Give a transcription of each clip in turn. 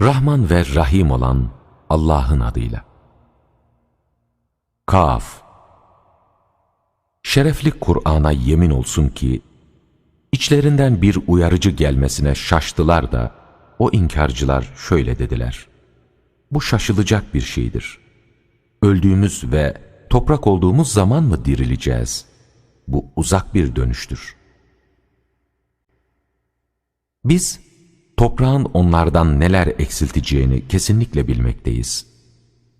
Rahman ve Rahim olan Allah'ın adıyla. Kaf Şerefli Kur'an'a yemin olsun ki, içlerinden bir uyarıcı gelmesine şaştılar da, o inkarcılar şöyle dediler. Bu şaşılacak bir şeydir. Öldüğümüz ve toprak olduğumuz zaman mı dirileceğiz? Bu uzak bir dönüştür. Biz, toprağın onlardan neler eksilteceğini kesinlikle bilmekteyiz.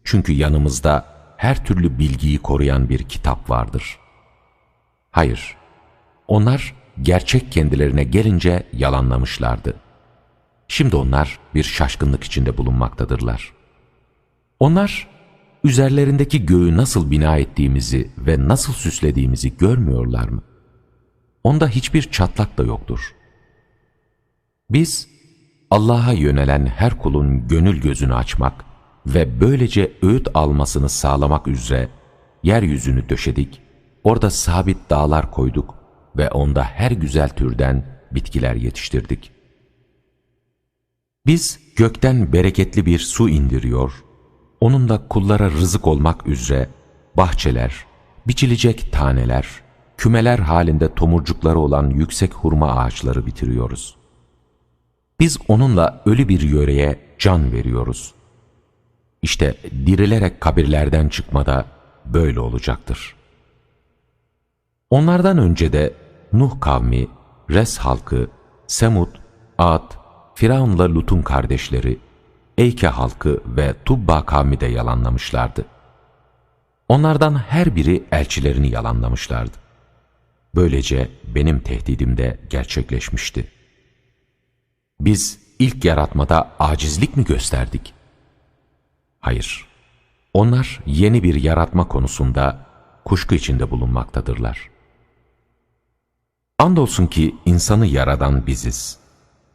Çünkü yanımızda her türlü bilgiyi koruyan bir kitap vardır. Hayır, onlar gerçek kendilerine gelince yalanlamışlardı. Şimdi onlar bir şaşkınlık içinde bulunmaktadırlar. Onlar, üzerlerindeki göğü nasıl bina ettiğimizi ve nasıl süslediğimizi görmüyorlar mı? Onda hiçbir çatlak da yoktur. Biz, Allah'a yönelen her kulun gönül gözünü açmak ve böylece öğüt almasını sağlamak üzere yeryüzünü döşedik, orada sabit dağlar koyduk ve onda her güzel türden bitkiler yetiştirdik. Biz gökten bereketli bir su indiriyor, onunla kullara rızık olmak üzere bahçeler, biçilecek taneler, kümeler halinde tomurcukları olan yüksek hurma ağaçları bitiriyoruz. Biz onunla ölü bir yöreye can veriyoruz. İşte dirilerek kabirlerden çıkmada böyle olacaktır. Onlardan önce de Nuh kavmi, Res halkı, Semud, Ad, Firavun'la Lut'un kardeşleri, Eyke halkı ve Tubba kavmi de yalanlamışlardı. Onlardan her biri elçilerini yalanlamışlardı. Böylece benim tehdidim de gerçekleşmişti. Biz ilk yaratmada acizlik mi gösterdik? Hayır. Onlar yeni bir yaratma konusunda kuşku içinde bulunmaktadırlar. Andolsun ki insanı yaradan biziz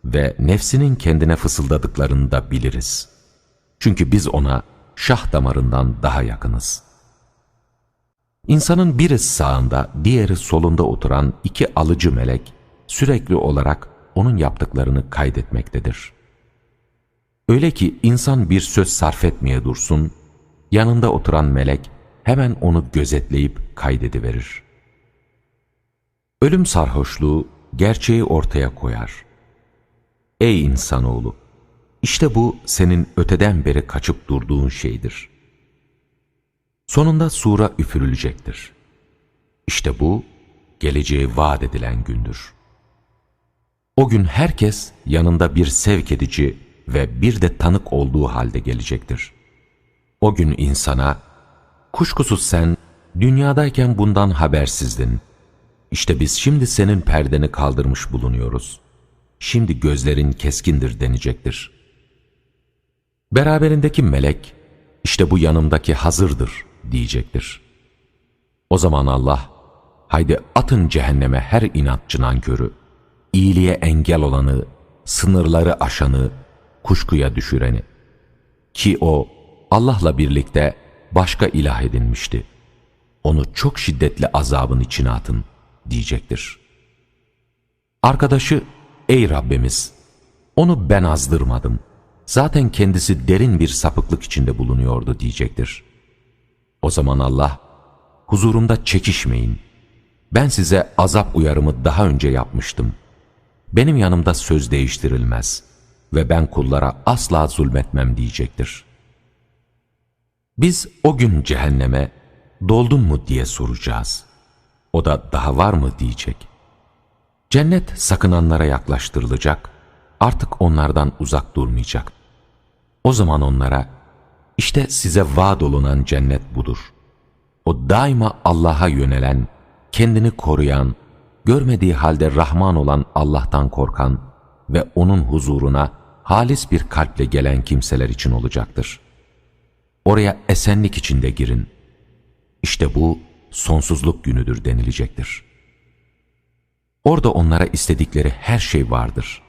ve nefsinin kendine fısıldadıklarını da biliriz. Çünkü biz ona şah damarından daha yakınız. İnsanın biri sağında, diğeri solunda oturan iki alıcı melek sürekli olarak onun yaptıklarını kaydetmektedir. Öyle ki insan bir söz sarf etmeye dursun, yanında oturan melek hemen onu gözetleyip kaydediverir. Ölüm sarhoşluğu gerçeği ortaya koyar. Ey insanoğlu! İşte bu senin öteden beri kaçıp durduğun şeydir. Sonunda sura üfürülecektir. İşte bu, geleceği vaat edilen gündür. O gün herkes yanında bir sevk edici ve bir de tanık olduğu halde gelecektir. O gün insana, kuşkusuz sen dünyadayken bundan habersizdin. İşte biz şimdi senin perdeni kaldırmış bulunuyoruz. Şimdi gözlerin keskindir denecektir. Beraberindeki melek, işte bu yanımdaki hazırdır diyecektir. O zaman Allah, haydi atın cehenneme her inatçı nankörü, iyiliğe engel olanı, sınırları aşanı, kuşkuya düşüreni. Ki o Allah'la birlikte başka ilah edinmişti. Onu çok şiddetli azabın içine atın diyecektir. Arkadaşı, ey Rabbimiz, onu ben azdırmadım. Zaten kendisi derin bir sapıklık içinde bulunuyordu diyecektir. O zaman Allah, huzurumda çekişmeyin. Ben size azap uyarımı daha önce yapmıştım. Benim yanımda söz değiştirilmez ve ben kullara asla zulmetmem diyecektir. Biz o gün cehenneme doldun mu diye soracağız. O da daha var mı diyecek. Cennet sakınanlara yaklaştırılacak, artık onlardan uzak durmayacak. O zaman onlara, işte size vaat olunan cennet budur. O daima Allah'a yönelen, kendini koruyan, görmediği halde Rahman olan Allah'tan korkan ve O'nun huzuruna halis bir kalple gelen kimseler için olacaktır. Oraya esenlik içinde girin. İşte bu sonsuzluk günüdür denilecektir. Orada onlara istedikleri her şey vardır.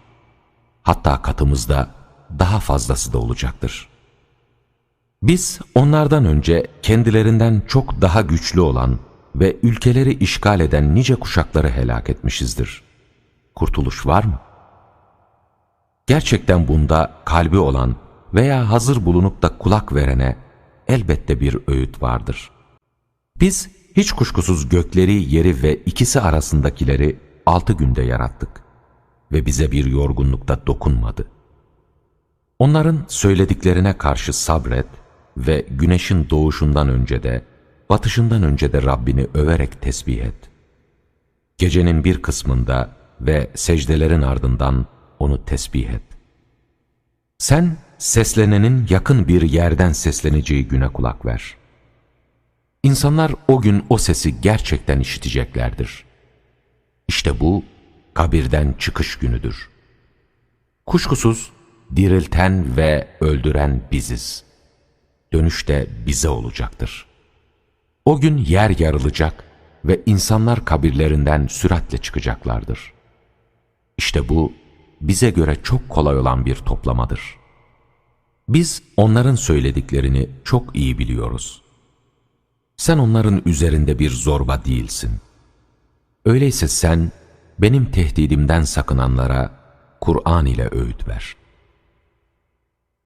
Hatta katımızda daha fazlası da olacaktır. Biz onlardan önce kendilerinden çok daha güçlü olan ve ülkeleri işgal eden nice kuşakları helak etmişizdir. Kurtuluş var mı? Gerçekten bunda kalbi olan veya hazır bulunup da kulak verene elbette bir öğüt vardır. Biz hiç kuşkusuz gökleri, yeri ve ikisi arasındakileri altı günde yarattık ve bize bir yorgunlukta dokunmadı. Onların söylediklerine karşı sabret ve güneşin doğuşundan önce de, batışından önce de Rabbini överek tesbih et. Gecenin bir kısmında ve secdelerin ardından onu tesbih et. Sen seslenenin yakın bir yerden sesleneceği güne kulak ver. İnsanlar o gün o sesi gerçekten işiteceklerdir. İşte bu kabirden çıkış günüdür. Kuşkusuz dirilten ve öldüren biziz. Dönüş de bize olacaktır. O gün yer yarılacak ve insanlar kabirlerinden süratle çıkacaklardır. İşte bu bize göre çok kolay olan bir toplamadır. Biz onların söylediklerini çok iyi biliyoruz. Sen onların üzerinde bir zorba değilsin. Öyleyse sen benim tehdidimden sakınanlara Kur'an ile öğüt ver.''